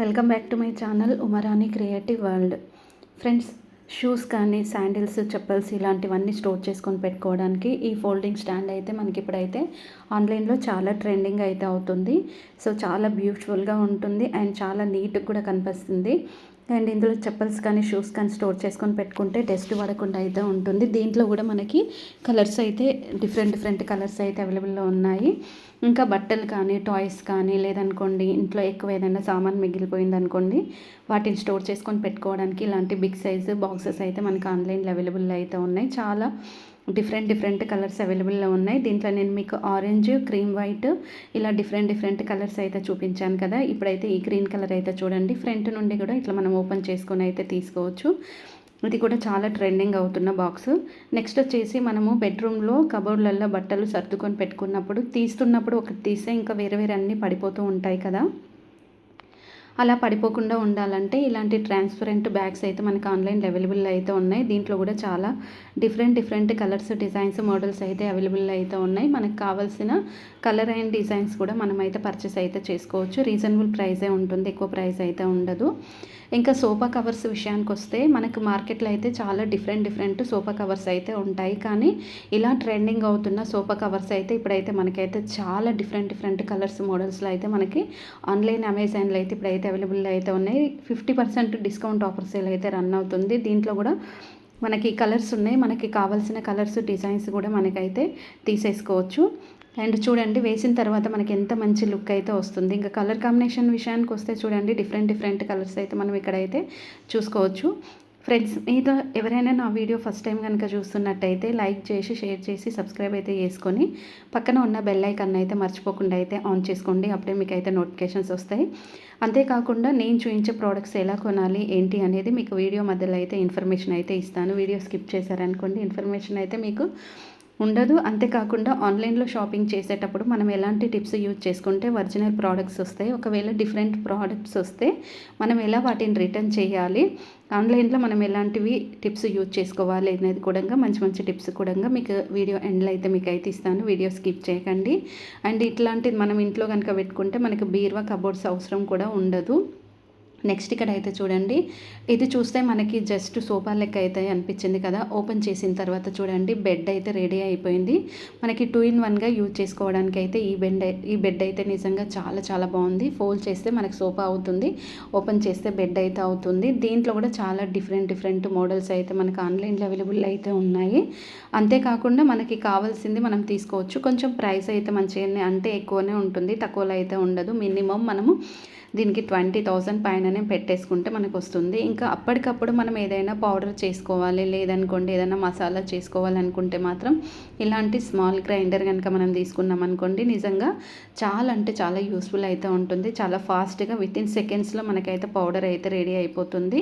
Welcome back to my channel Umarani creative world. Friends shoes కానీ sandals chappals ఇలాంటివన్నీ store చేసుకొని పెట్టుకోవడానికి ఈ ఫోల్డింగ్ స్టాండ్ అయితే మనకి ఇప్పుడైతే ఆన్లైన్లో చాలా ట్రెండింగ్ అయితే అవుతుంది. సో చాలా బ్యూటిఫుల్గా ఉంటుంది అండ్ చాలా నీట్గా కూడా కనిపిస్తుంది. అండ్ ఇందులో చెప్పల్స్ కానీ షూస్ కానీ స్టోర్ చేసుకొని పెట్టుకుంటే డస్ట్ పడకుండా అయితే ఉంటుంది. దీంట్లో కూడా మనకి కలర్స్ అయితే డిఫరెంట్ డిఫరెంట్ కలర్స్ అయితే అవైలబుల్లో ఉన్నాయి. ఇంకా బట్టలు కానీ టాయ్స్ కానీ లేదనుకోండి ఇంట్లో ఎక్కువ ఏదైనా సామాన్ మిగిలిపోయింది అనుకోండి వాటిని స్టోర్ చేసుకొని పెట్టుకోవడానికి ఇలాంటి బిగ్ సైజు బాక్సెస్ అయితే మనకి ఆన్లైన్లో అవైలబుల్ అయితే ఉన్నాయి. చాలా డిఫరెంట్ డిఫరెంట్ కలర్స్ అవైలబుల్లో ఉన్నాయి. దీంట్లో నేను మీకు ఆరెంజ్ క్రీమ్ వైట్ ఇలా డిఫరెంట్ డిఫరెంట్ కలర్స్ అయితే చూపించాను కదా. ఇప్పుడైతే ఈ గ్రీన్ కలర్ అయితే చూడండి. ఫ్రంట్ నుండి కూడా ఇట్లా మనం ఓపెన్ చేసుకొని అయితే తీసుకోవచ్చు. ఇది కూడా చాలా ట్రెండింగ్ అవుతున్న బాక్స్. నెక్స్ట్ వచ్చేసి మనము బెడ్రూమ్లో కబోర్డ్లలో బట్టలు సర్దుకొని పెట్టుకున్నప్పుడు తీస్తున్నప్పుడు ఒకటి తీస్తే ఇంకా వేరే వేరే అన్నీ పడిపోతూ ఉంటాయి కదా. అలా పడిపోకుండా ఉండాలంటే ఇలాంటి ట్రాన్స్పరెంట్ బ్యాగ్స్ అయితే మనకి ఆన్లైన్లో అవైలబుల్ అయితే ఉన్నాయి. దీంట్లో కూడా చాలా different different colours designs models అయితే అవైలబుల్ అయితే ఉన్నాయి. మనకు కావాల్సిన కలర్ అండ్ డిజైన్స్ కూడా మనం అయితే పర్చేస్ అయితే చేసుకోవచ్చు. రీజనబుల్ ప్రైజే ఉంటుంది ఎక్కువ ప్రైస్ అయితే ఉండదు. ఇంకా సోఫా కవర్స్ విషయానికి వస్తే మనకు మార్కెట్లో అయితే చాలా డిఫరెంట్ డిఫరెంట్ సోఫా కవర్స్ అయితే ఉంటాయి. కానీ ఇలా ట్రెండింగ్ అవుతున్న సోఫా కవర్స్ అయితే ఇప్పుడైతే మనకైతే చాలా డిఫరెంట్ డిఫరెంట్ కలర్స్ మోడల్స్లో అయితే మనకి ఆన్లైన్ అమెజాన్లో అయితే ఇప్పుడైతే అవైలబుల్ అయితే ఉన్నాయి. Fifty percent discount offer sale అయితే రన్ అవుతుంది. దీంట్లో కూడా మనకి కలర్స్ ఉన్నాయి. మనకి కావాల్సిన కలర్స్ డిజైన్స్ కూడా మనకైతే తీసేసుకోవచ్చు. అండ్ చూడండి వేసిన తర్వాత మనకి ఎంత మంచి లుక్ అయితే వస్తుంది. ఇంకా కలర్ కాంబినేషన్ విషయానికి వస్తే చూడండి డిఫరెంట్ డిఫరెంట్ కలర్స్ అయితే మనం ఇక్కడైతే చూసుకోవచ్చు. ఫ్రెండ్స్ మీతో ఎవరైనా నా వీడియో ఫస్ట్ టైం కనుక చూస్తున్నట్టయితే లైక్ చేసి షేర్ చేసి సబ్స్క్రైబ్ అయితే చేసుకొని పక్కన ఉన్న బెల్ ఐకన్ అయితే మర్చిపోకుండా అయితే ఆన్ చేసుకోండి. అప్పుడే మీకు అయితే నోటిఫికేషన్స్ వస్తాయి. అంతేకాకుండా నేను చూపించే ప్రోడక్ట్స్ ఎలా కొనాలి ఏంటి అనేది మీకు వీడియో మధ్యలో అయితే ఇన్ఫర్మేషన్ అయితే ఇస్తాను. వీడియో స్కిప్ చేశారనుకోండి ఇన్ఫర్మేషన్ అయితే మీకు ఉండదు. అంతేకాకుండా ఆన్లైన్లో షాపింగ్ చేసేటప్పుడు మనం ఎలాంటి టిప్స్ యూజ్ చేసుకుంటే ఒరిజినల్ ప్రోడక్ట్స్ వస్తాయి. ఒకవేళ డిఫరెంట్ ప్రోడక్ట్స్ వస్తే మనం ఎలా వాటిని రిటర్న్ చేయాలి? ఆన్లైన్లో మనం ఎలాంటివి టిప్స్ యూజ్ చేసుకోవాలి అనేది కూడా మంచి మంచి టిప్స్ కూడా మీకు వీడియో ఎండ్లో అయితే మీకు అయితే ఇస్తాను. వీడియో స్కిప్ చేయకండి. అండ్ ఇట్లాంటిది మనం ఇంట్లో కనుక పెట్టుకుంటే మనకి బీరువా కబోర్డ్స్ అవసరం కూడా ఉండదు. నెక్స్ట్ ఇక్కడ అయితే చూడండి. ఇది చూస్తే మనకి జస్ట్ సోఫా లెక్క అయితే అనిపించింది కదా. ఓపెన్ చేసిన తర్వాత చూడండి బెడ్ అయితే రెడీ అయిపోయింది. మనకి టూ ఇన్ వన్గా యూజ్ చేసుకోవడానికి అయితే ఈ బెడ్ ఈ బెడ్ అయితే నిజంగా చాలా చాలా బాగుంది. ఫోల్డ్ చేస్తే మనకి సోఫా అవుతుంది ఓపెన్ చేస్తే బెడ్ అయితే అవుతుంది. దీంట్లో కూడా చాలా డిఫరెంట్ డిఫరెంట్ మోడల్స్ అయితే మనకి ఆన్లైన్లో అవైలబుల్ అయితే ఉన్నాయి. అంతేకాకుండా మనకి కావాల్సింది మనం తీసుకోవచ్చు. కొంచెం ప్రైస్ అయితే మంచిగానే అంటే ఎక్కువనే ఉంటుంది తక్కువలో అయితే ఉండదు. మినిమం మనము దీనికి ట్వంటీ థౌజండ్ పైననే పెట్టేసుకుంటే మనకు వస్తుంది. ఇంకా అప్పటికప్పుడు మనం ఏదైనా పౌడర్ చేసుకోవాలి లేదనుకోండి ఏదైనా మసాలా చేసుకోవాలనుకుంటే మాత్రం ఇలాంటి స్మాల్ గ్రైండర్ కనుక మనం తీసుకున్నాం అనుకోండి నిజంగా చాలా అంటే చాలా యూస్ఫుల్ అయితే ఉంటుంది. చాలా ఫాస్ట్గా విత్ ఇన్ సెకండ్స్లో మనకైతే పౌడర్ అయితే రెడీ అయిపోతుంది.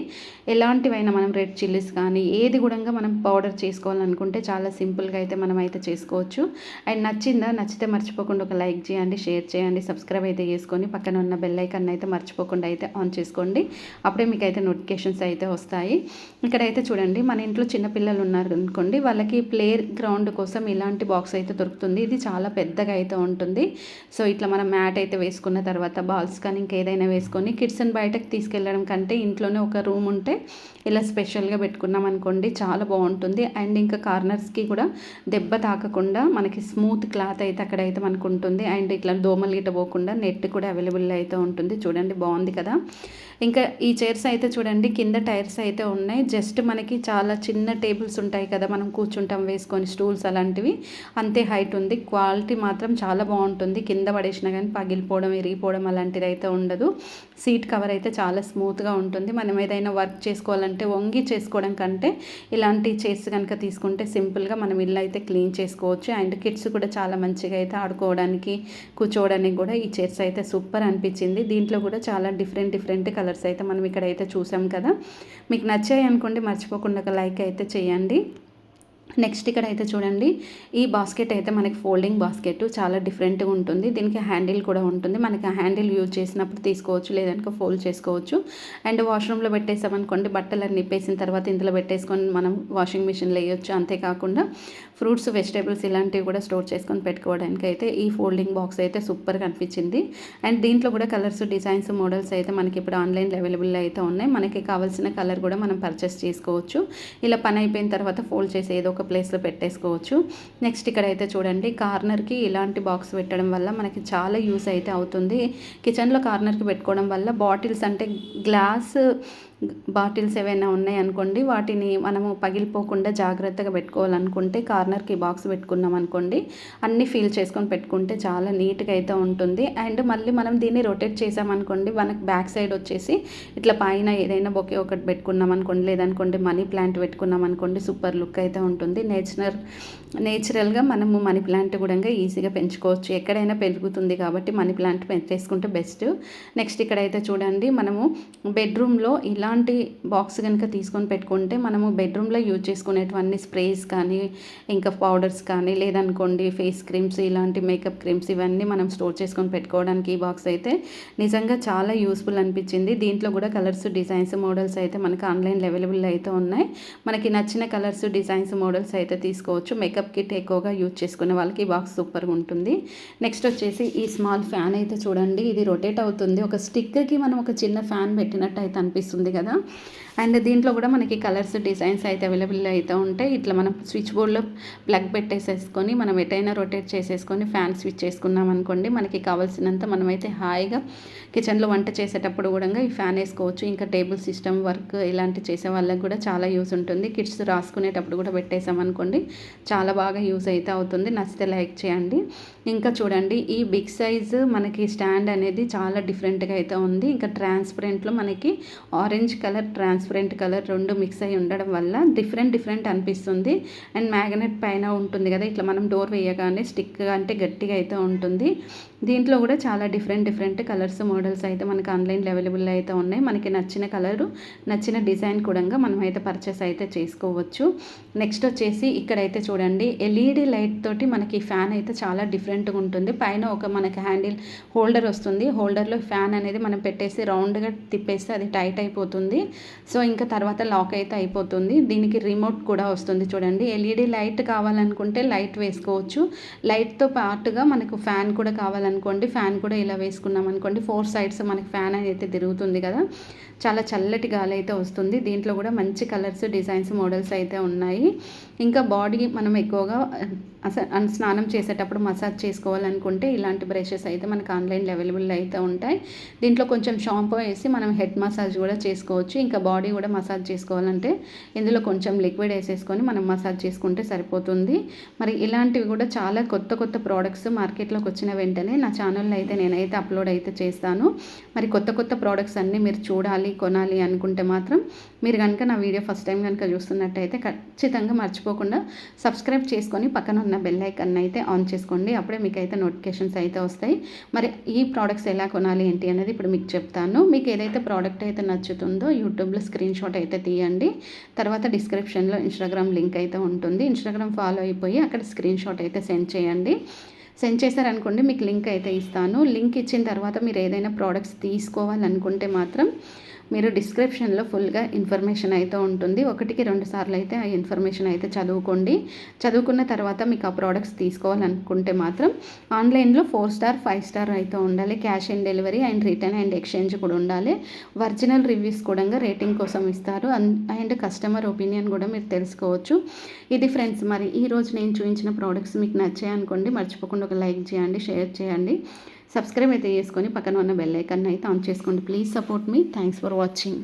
ఎలాంటివైనా మనం రెడ్ చిల్లీస్ కానీ ఏది కూడా మనం పౌడర్ చేసుకోవాలనుకుంటే చాలా సింపుల్గా అయితే మనం అయితే చేసుకోవచ్చు. అండ్ నచ్చిందా నచ్చితే మర్చిపోకుండా ఒక లైక్ చేయండి షేర్ చేయండి సబ్స్క్రైబ్ అయితే చేసుకొని పక్కన ఉన్న బెల్ ఐకన్ అయితే మర్చిపోకుండా అయితే ఆన్ చేసుకోండి. అప్పుడే మీకు అయితే నోటిఫికేషన్స్ అయితే వస్తాయి. ఇక్కడైతే చూడండి మన ఇంట్లో చిన్నపిల్లలు ఉన్నారు అనుకోండి వాళ్ళకి ప్లే గ్రౌండ్ కోసం ఇలాంటి బాక్స్ అయితే దొరుకుతుంది. ఇది చాలా పెద్దగా అయితే ఉంటుంది. సో ఇట్లా మనం మ్యాట్ అయితే వేసుకున్న తర్వాత బాల్స్ కానీ ఇంకేదైనా వేసుకొని కిడ్స్ని బయటకు తీసుకెళ్ళడం కంటే ఇంట్లోనే ఒక రూమ్ ఉంటే ఇలా స్పెషల్గా పెట్టుకున్నాం అనుకోండి చాలా బాగుంటుంది. అండ్ ఇంకా కార్నర్స్కి కూడా దెబ్బ తాకకుండా మనకి స్మూత్ క్లాత్ అయితే అక్కడైతే మనకు ఉంటుంది. అండ్ ఇట్లా దోమలు గిట్ట పోకుండా నెట్ కూడా అవైలబుల్ అయితే ఉంటుంది. చూడండి బాగుంది కదా. ఇంకా ఈ చైర్స్ అయితే చూడండి కింద టైర్స్ అయితే ఉన్నాయి. జస్ట్ మనకి చాలా చిన్న టేబుల్స్ ఉంటాయి కదా మనం కూర్చుంటాం వేసుకొని స్టూల్స్ అలాంటివి. అంతే హైట్ ఉంది. క్వాలిటీ మాత్రం చాలా బాగుంటుంది. కింద పడేసినా కానీ పగిలిపోవడం ఇరిగిపోవడం అలాంటిది అయితే ఉండదు. సీట్ కవర్ అయితే చాలా స్మూత్గా ఉంటుంది. మనం ఏదైనా వర్క్ చేసుకోవాలంటే వంగి చేసుకోవడం కంటే ఇలాంటి చైర్స్ కనుక తీసుకుంటే సింపుల్గా మనం ఇల్లు అయితే క్లీన్ చేసుకోవచ్చు. అండ్ కిడ్స్ కూడా చాలా మంచిగా అయితే ఆడుకోవడానికి కూర్చోవడానికి కూడా ఈ చైర్స్ అయితే సూపర్ అనిపించింది. దీంట్లో కూడా చాలా డిఫరెంట్ డిఫరెంట్ కలర్స్ అయితే మనం ఇక్కడైతే చూసాం కదా. మీకు నచ్చాయి అనుకోండి మర్చిపోకుండా ఒక లైక్ అయితే చేయండి. నెక్స్ట్ ఇక్కడ అయితే చూడండి ఈ బాస్కెట్ అయితే మనకి ఫోల్డింగ్ బాస్కెట్ చాలా డిఫరెంట్గా ఉంటుంది. దీనికి హ్యాండిల్ కూడా ఉంటుంది. మనకి ఆ హ్యాండిల్ యూజ్ చేసినప్పుడు తీసుకోవచ్చు లేదనుకో ఫోల్డ్ చేసుకోవచ్చు. అండ్ వాష్రూమ్లో పెట్టేసామనుకోండి బట్టలన్నీ నిప్పేసిన తర్వాత ఇందులో పెట్టేసుకొని మనం వాషింగ్ మిషన్లో వేయొచ్చు. అంతేకాకుండా ఫ్రూట్స్ వెజిటేబుల్స్ ఇలాంటివి కూడా స్టోర్ చేసుకొని పెట్టుకోవడానికి అయితే ఈ ఫోల్డింగ్ బాక్స్ అయితే సూపర్గా అనిపించింది. అండ్ దీంట్లో కూడా కలర్స్ డిజైన్స్ మోడల్స్ అయితే మనకి ఇప్పుడు ఆన్లైన్లో అవైలబుల్ అయితే ఉన్నాయి. మనకి కావాల్సిన కలర్ కూడా మనం పర్చేస్ చేసుకోవచ్చు. ఇలా పని అయిపోయిన తర్వాత ఫోల్డ్ చేసి ఏదో ఒక ప్లేస్లో పెట్టేసుకోవచ్చు. నెక్స్ట్ ఇక్కడైతే చూడండి కార్నర్కి ఇలాంటి బాక్స్ పెట్టడం వల్ల మనకి చాలా యూస్ అయితే అవుతుంది. కిచెన్లో కార్నర్కి పెట్టుకోవడం వల్ల బాటిల్స్ అంటే గ్లాస్ బాటిల్స్ ఏవైనా ఉన్నాయనుకోండి వాటిని మనము పగిలిపోకుండా జాగ్రత్తగా పెట్టుకోవాలనుకుంటే కార్నర్కి బాక్స్ పెట్టుకున్నాం అనుకోండి అన్నీ ఫీల్ చేసుకొని పెట్టుకుంటే చాలా నీట్గా అయితే ఉంటుంది. అండ్ మళ్ళీ మనం దీన్ని రొటేట్ చేసామనుకోండి మనకు బ్యాక్ సైడ్ వచ్చేసి ఇట్లా పైన ఏదైనా బొకే ఒకటి పెట్టుకున్నాం అనుకోండి లేదనుకోండి మనీ ప్లాంట్ పెట్టుకున్నాం అనుకోండి సూపర్ లుక్ అయితే ఉంటుంది. నేచురల్ నేచురల్గా మనము మనీ ప్లాంట్ కూడా ఈజీగా పెంచుకోవచ్చు. ఎక్కడైనా పెరుగుతుంది కాబట్టి మనీ ప్లాంట్ పెంచేసుకుంటే బెస్ట్. నెక్స్ట్ ఇక్కడైతే చూడండి మనము బెడ్రూమ్లో ఇలా ఇలాంటి బాక్స్ కనుక తీసుకొని పెట్టుకుంటే మనము బెడ్రూమ్లో యూజ్ చేసుకునేటువంటి స్ప్రేస్ కానీ ఇంకా పౌడర్స్ కానీ లేదనుకోండి ఫేస్ క్రీమ్స్ ఇలాంటి మేకప్ క్రీమ్స్ ఇవన్నీ మనం స్టోర్ చేసుకొని పెట్టుకోవడానికి ఈ బాక్స్ అయితే నిజంగా చాలా యూస్ఫుల్ అనిపించింది. దీంట్లో కూడా కలర్స్ డిజైన్స్ మోడల్స్ అయితే మనకు ఆన్లైన్లో అవైలబుల్ అయితే ఉన్నాయి. మనకి నచ్చిన కలర్స్ డిజైన్స్ మోడల్స్ అయితే తీసుకోవచ్చు. మేకప్ కిట్ ఎక్కువగా యూజ్ చేసుకునే వాళ్ళకి ఈ బాక్స్ సూపర్గా ఉంటుంది. నెక్స్ట్ వచ్చేసి ఈ స్మాల్ ఫ్యాన్ అయితే చూడండి. ఇది రొటేట్ అవుతుంది. ఒక స్టిక్కి మనం ఒక చిన్న ఫ్యాన్ పెట్టినట్టు అయితే అనిపిస్తుంది కదా? అండ్ దీంట్లో కూడా మనకి కలర్స్ డిజైన్స్ అయితే అవైలబుల్ అయితే ఉంటాయి. ఇట్లా మనం స్విచ్ బోర్డ్లో ప్లగ్ పెట్టేసేసుకొని మనం ఎటైనా రొటేట్ చేసేసుకొని ఫ్యాన్ స్విచ్ చేసుకున్నాం అనుకోండి మనకి కావాల్సినంత మనమైతే హాయిగా కిచెన్లో వంట చేసేటప్పుడు కూడా ఈ ఫ్యాన్ వేసుకోవచ్చు. ఇంకా టేబుల్ సిస్టమ్ వర్క్ ఇలాంటి చేసే వాళ్ళకి కూడా చాలా యూస్ ఉంటుంది. కిడ్స్ రాసుకునేటప్పుడు కూడా పెట్టేసామనుకోండి చాలా బాగా యూస్ అయితే అవుతుంది. నచ్చితే లైక్ చేయండి. ఇంకా చూడండి ఈ బిగ్ సైజ్ మనకి స్టాండ్ అనేది చాలా డిఫరెంట్గా అయితే ఉంది. ఇంకా ట్రాన్స్పరెంట్లో మనకి orange colour trans transparent colour రెండు మిక్స్ అయి ఉండడం వల్ల డిఫరెంట్ డిఫరెంట్ అనిపిస్తుంది. అండ్ మ్యాగ్నెట్ పైన ఉంటుంది కదా ఇట్లా మనం డోర్ వేయగానే స్టిక్ అంటే గట్టిగా అయితే ఉంటుంది. దీంట్లో కూడా చాలా డిఫరెంట్ డిఫరెంట్ కలర్స్ మోడల్స్ అయితే మనకి ఆన్లైన్లో అవైలబుల్ అయితే ఉన్నాయి. మనకి నచ్చిన కలరు నచ్చిన డిజైన్ కూడా మనం అయితే పర్చేస్ అయితే చేసుకోవచ్చు. నెక్స్ట్ వచ్చేసి ఇక్కడైతే చూడండి ఎల్ఈడి లైట్ తోటి మనకి ఫ్యాన్ అయితే చాలా డిఫరెంట్గా ఉంటుంది. పైన ఒక మనకి హ్యాండిల్ హోల్డర్ వస్తుంది. హోల్డర్లో ఫ్యాన్ అనేది మనం పెట్టేసి రౌండ్గా తిప్పేస్తే అది టైట్ అయిపోతుంది. సో సో ఇంకా తర్వాత లాక్ అయితే అయిపోతుంది. దీనికి రిమోట్ కూడా వస్తుంది చూడండి. ఎల్ఈడి లైట్ కావాలనుకుంటే లైట్ వేసుకోవచ్చు. లైట్తో పాటుగా మనకు ఫ్యాన్ కూడా కావాలనుకోండి. ఫ్యాన్ కూడా ఇలా వేసుకున్నాం అనుకోండి. ఫోర్ సైడ్స్ మనకి ఫ్యాన్ అయితే తిరుగుతుంది కదా. చాలా చల్లటి గాలి అయితే వస్తుంది. దీంట్లో కూడా మంచి కలర్స్ డిజైన్స్ మోడల్స్ అయితే ఉన్నాయి. ఇంకా బాడీ మనం ఎక్కువగా స్నానం చేసేటప్పుడు మసాజ్ చేసుకోవాలనుకుంటే ఇలాంటి బ్రషెస్ అయితే మనకు ఆన్లైన్లో అవైలబుల్ అయితే ఉంటాయి. దీంట్లో కొంచెం షాంపూ వేసి మనం హెడ్ మసాజ్ కూడా చేసుకోవచ్చు. ఇంకా బాడీ కూడా మసాజ్ చేసుకోవాలంటే ఇందులో కొంచెం లిక్విడ్ వేసేసుకొని మనం మసాజ్ చేసుకుంటే సరిపోతుంది. మరి ఇలాంటివి కూడా చాలా కొత్త కొత్త ప్రోడక్ట్స్ మార్కెట్లోకి వచ్చిన వెంటనే నా ఛానల్లో అయితే నేనైతే అప్లోడ్ అయితే చేస్తాను. మరి కొత్త కొత్త ప్రోడక్ట్స్ అన్నీ మీరు చూడాలి కొనాలి అనుకుంటే మాత్రం మీరు కనుక నా వీడియో ఫస్ట్ టైం కనుక చూస్తున్నట్టయితే ఖచ్చితంగా మర్చిపోకుండా సబ్స్క్రైబ్ చేసుకొని పక్కన ఉన్న బెల్ ఐకన్ అయితే ఆన్ చేసుకోండి. అప్పుడే మీకు అయితే నోటిఫికేషన్స్ అయితే వస్తాయి. మరి ఈ ప్రోడక్ట్స్ ఎలా కొనాలి ఏంటి అనేది ఇప్పుడు మీకు చెప్తాను. మీకు ఏదైతే ప్రోడక్ట్ అయితే నచ్చుతుందో యూట్యూబ్లో స్క్రీన్ షాట్ అయితే తీయండి. తర్వాత డిస్క్రిప్షన్లో ఇన్స్టాగ్రామ్ లింక్ అయితే ఉంటుంది. ఇన్స్టాగ్రామ్ ఫాలో అయిపోయి అక్కడ స్క్రీన్ షాట్ అయితే సెండ్ చేయండి. సెండ్ చేశారనుకోండి మీకు లింక్ అయితే ఇస్తాను. లింక్ ఇచ్చిన తర్వాత మీరు ఏదైనా ప్రోడక్ట్స్ తీసుకోవాలనుకుంటే మాత్రం మీరు డిస్క్రిప్షన్లో ఫుల్గా ఇన్ఫర్మేషన్ అయితే ఉంటుంది. ఒకటికి రెండు సార్లు అయితే ఆ ఇన్ఫర్మేషన్ అయితే చదువుకోండి. చదువుకున్న తర్వాత మీకు ఆ ప్రోడక్ట్స్ తీసుకోవాలనుకుంటే మాత్రం ఆన్లైన్లో ఫోర్ స్టార్ ఫైవ్ స్టార్ అయితే ఉండాలి. Cash on delivery and return and exchange కూడా ఉండాలి. ఒరిజినల్ రివ్యూస్ కూడా రేటింగ్ కోసం ఇస్తారు. అండ్ కస్టమర్ ఒపీనియన్ కూడా మీరు తెలుసుకోవచ్చు. ఇది ఫ్రెండ్స్ మరి ఈరోజు నేను చూపించిన ప్రోడక్ట్స్ మీకు నచ్చాయి అనుకోండి మర్చిపోకుండా ఒక లైక్ చేయండి షేర్ చేయండి. సబ్స్క్రైబ్ అయితే చేసుకొని పక్కన ఉన్న బెల్ ఐకన్ అయితే ఆన్ చేసుకోండి. ప్లీజ్ సపోర్ట్ మీ థ్యాంక్స్ ఫర్ వాచింగ్